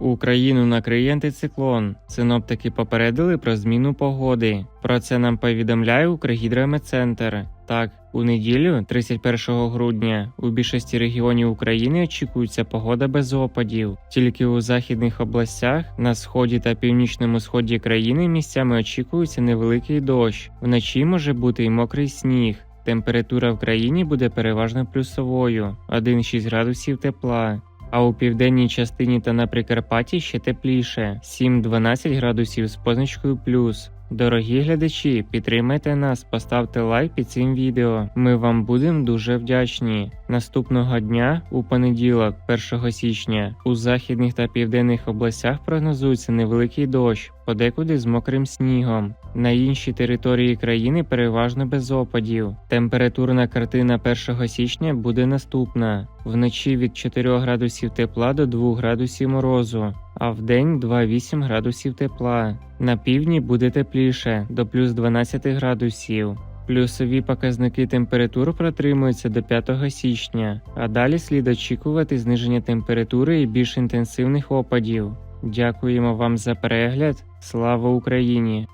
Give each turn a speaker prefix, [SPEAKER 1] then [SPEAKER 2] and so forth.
[SPEAKER 1] Україну накриє антициклон. Синоптики попередили про зміну погоди. Про це нам повідомляє Укргідрометцентр. Так, у неділю, 31 грудня, у більшості регіонів України очікується погода без опадів. Тільки у західних областях, на сході та північному сході країни місцями очікується невеликий дощ. Вночі може бути й мокрий сніг. Температура в країні буде переважно плюсовою 1,6 градусів тепла. А у південній частині та на Прикарпатті ще тепліше 7-12 градусів з позначкою плюс. Дорогі глядачі, підтримайте нас, поставте лайк під цим відео. Ми вам будемо дуже вдячні. Наступного дня, у понеділок, 1 січня, у західних та південних областях прогнозується невеликий дощ, подекуди з мокрим снігом. На іншій території країни переважно без опадів. Температурна картина 1 січня буде наступна: вночі від 4 градусів тепла до 2 градусів морозу, а вдень 2-8 градусів тепла. На півдні буде тепліше до плюс 12 градусів. Плюсові показники температур протримуються до 5 січня, а далі слід очікувати зниження температури і більш інтенсивних опадів. Дякуємо вам за перегляд. Слава Україні!